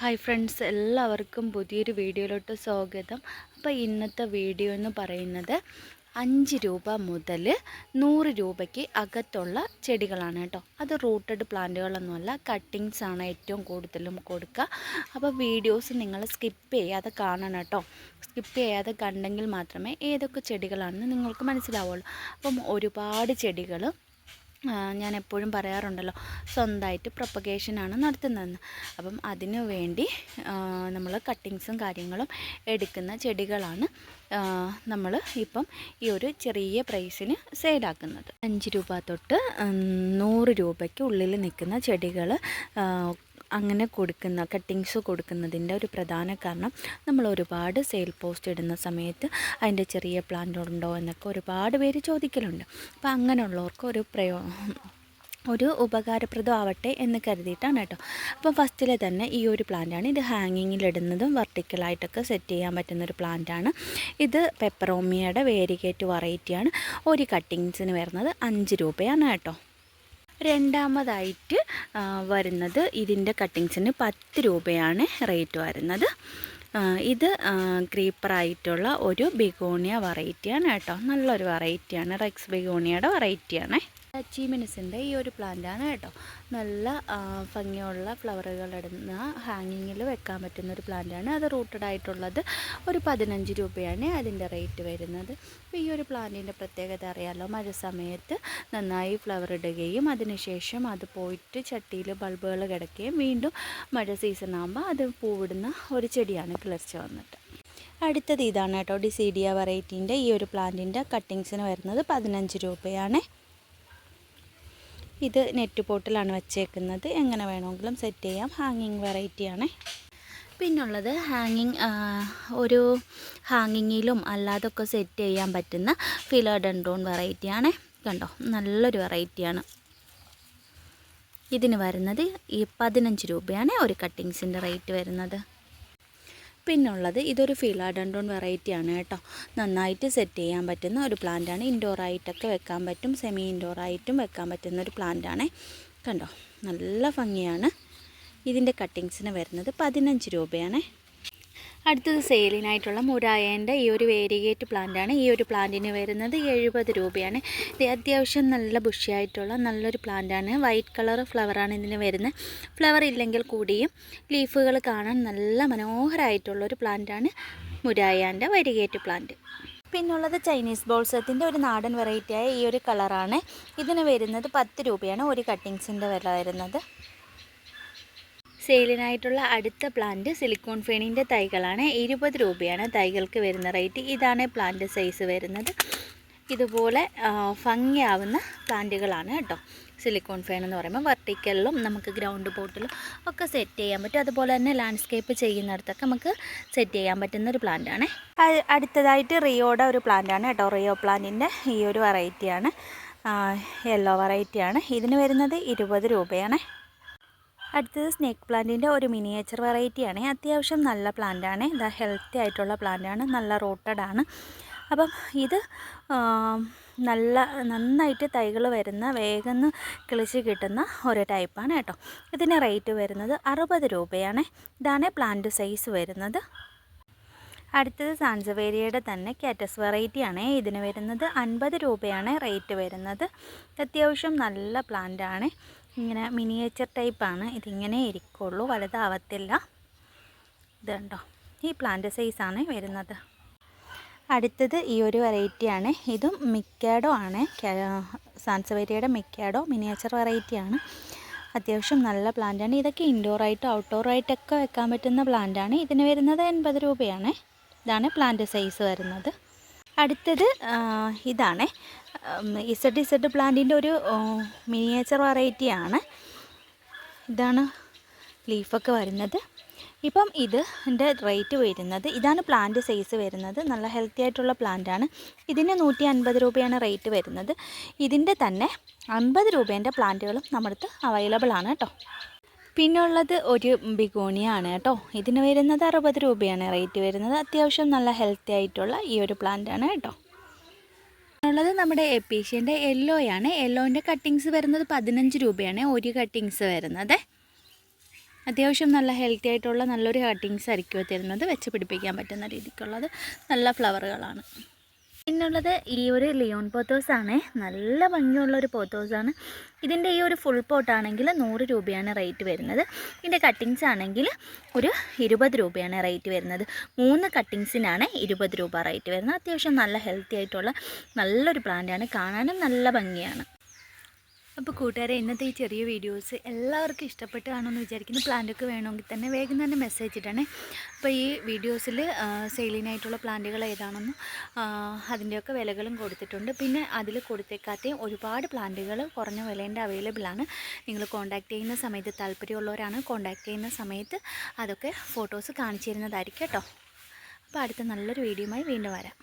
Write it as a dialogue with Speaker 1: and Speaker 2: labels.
Speaker 1: Hi friends എല്ലാവർക്കും പുതിയൊരു വീഡിയോയിലോട്ട് സ്വാഗതം. അപ്പോൾ ഇന്നത്തെ വീഡിയോ എന്ന് പറയുന്നത് അഞ്ച് രൂപ മുതൽ നൂറ് രൂപയ്ക്ക് അകത്തുള്ള ചെടികളാണ് കേട്ടോ. അത് റൂട്ടഡ് പ്ലാന്റുകളൊന്നുമല്ല കട്ടിങ്സ് ആണ് ഏറ്റവും കൂടുതലും കൊടുക്കുക. അപ്പോൾ വീഡിയോസ് നിങ്ങൾ സ്കിപ്പ് ചെയ്യാതെ കാണണം കേട്ടോ. സ്കിപ്പ് ചെയ്യാതെ കണ്ടെങ്കിൽ മാത്രമേ ഏതൊക്കെ ചെടികളാണെന്ന് നിങ്ങൾക്ക് മനസ്സിലാവുള്ളൂ. അപ്പം ഒരുപാട് ചെടികൾ ആ, ഞാൻ എപ്പോഴും പറയാറുണ്ടല്ലോ സ്വന്തമായിട്ട് പ്രൊപ്പഗേഷനാണ് നടത്തുന്നതെന്ന്. അപ്പം അതിനു വേണ്ടി നമ്മൾ കട്ടിങ്സും കാര്യങ്ങളും എടുക്കുന്ന ചെടികളാണ് നമ്മൾ ഇപ്പം ഈ ഒരു ചെറിയ പ്രൈസിന് സെയിലാക്കുന്നത് അഞ്ച് രൂപ തൊട്ട് നൂറ് രൂപയ്ക്ക് ഉള്ളിൽ നിൽക്കുന്ന ചെടികൾ അങ്ങനെ കൊടുക്കുന്ന കട്ടിങ്സ് കൊടുക്കുന്നതിന്റെ ഒരു പ്രധാന കാരണം നമ്മൾ ഒരുപാട് സെയിൽ പോസ്റ്റ് ഇടുന്ന സമയത്ത് അതിന്റെ ചെറിയ പ്ലാന്റ് ഉണ്ടോ എന്നൊക്കെ ഒരുപാട് പേര് ചോദിക്കലുണ്ട്. അപ്പോൾ അങ്ങനെയുള്ളവർക്ക് ഒരു പ്രയോ ഒരു ഉപകാരപ്രദമാവട്ടെ എന്ന് കരുതിയിട്ടാണ് കേട്ടോ. അപ്പം ഫസ്റ്റിലെ തന്നെ ഈ ഒരു പ്ലാന്റാണ് ഇത് ഹാങ്ങിങ്ങിലിടുന്നതും വെർട്ടിക്കലായിട്ടൊക്കെ സെറ്റ് ചെയ്യാൻ പറ്റുന്ന ഒരു പ്ലാന്റാണ് ഇത് പെപ്പറോമിയയുടെ വേരിഗേറ്റ് വെറൈറ്റിയാണ് ഒരു കട്ടിങ്സിന് വരുന്നത് അഞ്ച് രൂപയാണ് കേട്ടോ. രണ്ടാമതായിട്ട് വരുന്നത് ഇതിന്റെ കട്ടിങ്സിന് പത്ത് രൂപയാണ് റേറ്റ് വരുന്നത്. ഇത് ക്രീപ്പറായിട്ടുള്ള ഒരു ബിഗോണിയ വെറൈറ്റിയാണ് കേട്ടോ. നല്ലൊരു വെറൈറ്റിയാണ് റെക്സ് ബിഗോണിയയുടെ വെറൈറ്റിയാണ് അച്ചീമിനസിന്റെ ഈ ഒരു പ്ലാന്റാണ് കേട്ടോ. നല്ല ഭംഗിയുള്ള ഫ്ലവറുകൾ ഇടുന്ന ഹാങ്ങിങ്ങിൽ വെക്കാൻ പറ്റുന്ന ഒരു പ്ലാന്റാണ്. അത് റൂട്ടഡ് ആയിട്ടുള്ളത് ഒരു പതിനഞ്ച് രൂപയാണ് അതിന്റെ റേറ്റ് വരുന്നത്. ഈ ഒരു പ്ലാന്റിന്റെ പ്രത്യേകത അറിയാമല്ലോ മഴ സമയത്ത് നന്നായി ഫ്ലവർ ഇടുകയും അതിനുശേഷം അത് പോയിട്ട് ചട്ടിയിൽ ബൾബുകൾ കിടക്കുകയും വീണ്ടും മഴ സീസൺ ആകുമ്പോൾ അത് പൂവിടുന്ന ഒരു ചെടിയാണ് കിളർച്ച വന്നിട്ട് അടുത്തത് ഇതാണ് കേട്ടോ. ഡിസീഡിയ വെറൈറ്റീന്റെ ഈ ഒരു പ്ലാന്റിന്റെ കട്ടിങ്സിന് വരുന്നത് പതിനഞ്ച് രൂപയാണ്. ഇത് നെറ്റ് പോട്ടിലാണ് വെച്ചേക്കുന്നത്. എങ്ങനെ വേണമെങ്കിലും സെറ്റ് ചെയ്യാം. ഹാങ്ങിങ് വെറൈറ്റിയാണ് പിന്നുള്ളത് ഹാങ്ങിങ് ഒരു ഹാങ്ങിങ്ങിലും അല്ലാതൊക്കെ സെറ്റ് ചെയ്യാൻ പറ്റുന്ന ഫിലോഡൻഡ്രോൺ വെറൈറ്റിയാണ് കണ്ടോ? നല്ലൊരു വെറൈറ്റിയാണ് ഇതിന് വരുന്നത് ഈ പതിനഞ്ച് രൂപയാണ് ഒരു കട്ടിങ്സിന്റെ റേറ്റ് വരുന്നത്. പിന്നുള്ളത് ഇതൊരു ഫിലാഡൻഡോൺ വെറൈറ്റി ആണ് കേട്ടോ. നന്നായിട്ട് സെറ്റ് ചെയ്യാൻ പറ്റുന്ന ഒരു പ്ലാന്റാണ് ഇൻഡോർ ആയിട്ടൊക്കെ വെക്കാൻ പറ്റും സെമി ഇൻഡോർ ആയിട്ടും വെക്കാൻ പറ്റുന്ന ഒരു പ്ലാന്റാണ് കണ്ടോ? നല്ല ഭംഗിയാണ്. ഇതിന്റെ കട്ടിങ്സിന് വരുന്നത് പതിനഞ്ച് രൂപയാണ്. അടുത്തത് സെയിലിനായിട്ടുള്ള മുരായേന്റെ ഈ ഒരു വേരിഗേറ്റ് പ്ലാന്റാണ്. ഈ ഒരു പ്ലാന്റിന് വരുന്നത് എഴുപത് രൂപയാണ്. ഇത് അത്യാവശ്യം നല്ല ബുഷിയായിട്ടുള്ള നല്ലൊരു പ്ലാന്റാണ്. വൈറ്റ് കളർ ഫ്ലവറാണ് ഇതിന് വരുന്നത്. ഫ്ലവർ ഇല്ലെങ്കിൽ കൂടിയും ലീഫുകൾ കാണാൻ നല്ല മനോഹരമായിട്ടുള്ളൊരു പ്ലാന്റാണ് മുരായാന്റെ വരികേറ്റ് പ്ലാന്റ്. പിന്നുള്ളത് ചൈനീസ് ബോൾസത്തിന്റെ ഒരു നാടൻ വെറൈറ്റിയായ ഈ ഒരു കളറാണ്. ഇതിന് വരുന്നത് പത്ത് രൂപയാണ് ഒരു കട്ടിങ്സിന്റെ വില വരുന്നത്. സെയിലിനായിട്ടുള്ള അടുത്ത പ്ലാന്റ് സിലിക്കോൺ ഫേണിന്റെ തൈകളാണ്. ഇരുപത് രൂപയാണ് തൈകൾക്ക് വരുന്ന റേറ്റ് ഇതാണ് പ്ലാന്റ് സൈസ് വരുന്നത്. ഇതുപോലെ ഭംഗിയാവുന്ന പ്ലാന്റുകളാണ് കേട്ടോ. സിലിക്കോൺ ഫേൺ എന്ന് പറയുമ്പോൾ വെർട്ടിക്കലിലും നമുക്ക് ഗ്രൗണ്ട് പോട്ടിലും ഒക്കെ സെറ്റ് ചെയ്യാൻ പറ്റും. അതുപോലെ തന്നെ ലാൻഡ്സ്കേപ്പ് ചെയ്യുന്നിടത്തൊക്കെ നമുക്ക് സെറ്റ് ചെയ്യാൻ പറ്റുന്ന ഒരു പ്ലാന്റാണ് അടുത്തതായിട്ട് റിയോയുടെ ഒരു പ്ലാന്റാണ് കേട്ടോ. റിയോ പ്ലാന്റിന്റെ ഈ ഒരു വെറൈറ്റിയാണ് യെല്ലോ വെറൈറ്റിയാണ് ഇതിന് വരുന്നത് ഇരുപത് രൂപയാണ്. അടുത്തത് സ്നേക്ക് പ്ലാന്റിന്റെ ഒരു മിനിയേച്ചർ വെറൈറ്റിയാണ്. അത്യാവശ്യം നല്ല പ്ലാന്റ് ആണ് ഇത് ഹെൽത്തി ആയിട്ടുള്ള പ്ലാന്റ് ആണ് നല്ല റോട്ടഡ് ആണ് അപ്പം ഇത് നല്ല നന്നായിട്ട് തൈകൾ വരുന്ന വേഗം കിളിച്ച് കിട്ടുന്ന ഒരു ടൈപ്പാണ് കേട്ടോ. ഇതിന് റേറ്റ് വരുന്നത് അറുപത് രൂപയാണ്. ഇതാണ് പ്ലാന്റ് സൈസ് വരുന്നത്. അടുത്തത് സാൻസവേരിയയുടെ തന്നെ കാറ്റസ് വെറൈറ്റിയാണ്. ഇതിന് വരുന്നത് അൻപത് രൂപയാണ് റേറ്റ് വരുന്നത്. അത്യാവശ്യം നല്ല പ്ലാന്റ് ആണ് ഇങ്ങനെ മിനിയേച്ചർ ടൈപ്പാണ് ഇതിങ്ങനെ ഇരിക്കുള്ളൂ. വലുതാവത്തില്ല. ഇതുണ്ടോ ഈ പ്ലാന്റ് സൈസാണ് വരുന്നത്. അടുത്തത് ഈ ഒരു വെറൈറ്റിയാണ് ഇതും മിക്കാഡോ ആണ്. സാൻസവേരിയയുടെ മിക്കാഡോ മിനിയേച്ചർ വെറൈറ്റിയാണ് അത്യാവശ്യം നല്ല പ്ലാന്റാണ് ഇതൊക്കെ ഇൻഡോറായിട്ടും ഔട്ട്ഡോറായിട്ടൊക്കെ വെക്കാൻ പറ്റുന്ന പ്ലാന്റാണ് ഇതിന് വരുന്നത് എൺപത് രൂപയാണ്. ഇതാണ് പ്ലാന്റ് സൈസ് വരുന്നത്. അടുത്തത് ഇതാണ്. ഇസഡ് ഇസഡ് പ്ലാന്റിന്റെ ഒരു മിനിയേച്ചർ വെറൈറ്റിയാണ്. ഇതാണ് ലീഫൊക്കെ വരുന്നത്. ഇപ്പം ഇതിന്റെ റേറ്റ് വരുന്നത് ഇതാണ് പ്ലാന്റ് സൈസ് വരുന്നത് നല്ല ഹെൽത്തി ആയിട്ടുള്ള പ്ലാന്റാണ്. ഇതിന് നൂറ്റി അൻപത് രൂപയാണ് റേറ്റ് വരുന്നത്. ഇതിന്റെ തന്നെ അൻപത് രൂപേന്റെ പ്ലാന്റുകളും നമ്മുടെ അവൈലബിൾ ആണ് കേട്ടോ പിന്നുള്ളത് ഒരു ബിഗോണിയാണ് കേട്ടോ. ഇതിന് വരുന്നത് അറുപത് രൂപയാണ്. റേറ്റ് വരുന്നത് അത്യാവശ്യം നല്ല ഹെൽത്തി ആയിട്ടുള്ള ഈ ഒരു പ്ലാന്റ് ആണ് കേട്ടോ. ഉള്ളത് നമ്മുടെ എപ്പീഷ്യന്റെ യെല്ലോയാണ് യെല്ലോന്റെ കട്ടിങ്സ് വരുന്നത് പതിനഞ്ച് രൂപയാണ്. ഒരു കട്ടിങ്സ് വരുന്നത്. അത്യാവശ്യം നല്ല ഹെൽത്തി ആയിട്ടുള്ള നല്ലൊരു കട്ടിങ്സ് ആയിരിക്കും തരുന്നത് വെച്ച് പിടിപ്പിക്കാൻ പറ്റുന്ന രീതിക്കുള്ളത്. നല്ല ഫ്ലവറുകളാണ് പിന്നുള്ളത് ഈ ഒരു ലിയോൺ പോത്തോസ് ആണ്. നല്ല ഭംഗിയുള്ള ഒരു പോത്തോസ് ആണ്. ഇതിന്റെ ഈ ഒരു ഫുൾ പോട്ടാണെങ്കിൽ നൂറ് രൂപയാണ് റേറ്റ് വരുന്നത്. ഇതിന്റെ കട്ടിങ്സ് ആണെങ്കിൽ ഒരു ഇരുപത് രൂപയാണ് റേറ്റ് വരുന്നത്. മൂന്ന് കട്ടിങ്സിനാണ് ഇരുപത് രൂപ റേറ്റ് വരുന്നത്. അത്യാവശ്യം നല്ല ഹെൽത്തി ആയിട്ടുള്ള നല്ലൊരു പ്ലാന്റാണ് കാണാനും നല്ല ഭംഗിയാണ്. അപ്പോൾ കൂട്ടുകാരെ ഇന്നത്തെ ഈ ചെറിയ വീഡിയോസ് എല്ലാവർക്കും ഇഷ്ടപ്പെട്ട് എന്ന് വിചാരിക്കുന്നു. പ്ലാന്റൊക്കെ വേണമെങ്കിൽ തന്നെ വേഗം തന്നെ മെസ്സേജ് ഇടണേ. അപ്പോൾ ഈ വീഡിയോസിൽ സെയിലിനായിട്ടുള്ള പ്ലാന്റുകൾ ഏതാണെന്നും അതിന്റെയൊക്കെ വിലകളും കൊടുത്തിട്ടുണ്ട്. പിന്നെ അതിൽ കൊടുത്തേക്കാത്തയും ഒരുപാട് പ്ലാന്റുകൾ കുറഞ്ഞ വിലേന്റെ അവൈലബിൾ ആണ്. നിങ്ങൾ കോൺടാക്ട് ചെയ്യുന്ന സമയത്ത് താല്പര്യമുള്ളവരാണ് കോൺടാക്ട് ചെയ്യുന്ന സമയത്ത് അതൊക്കെ ഫോട്ടോസ് കാണിച്ചു തരുന്നതായിരിക്കും കേട്ടോ. അപ്പോൾ അടുത്ത നല്ലൊരു വീഡിയോയുമായി വീണ്ടും വരാം.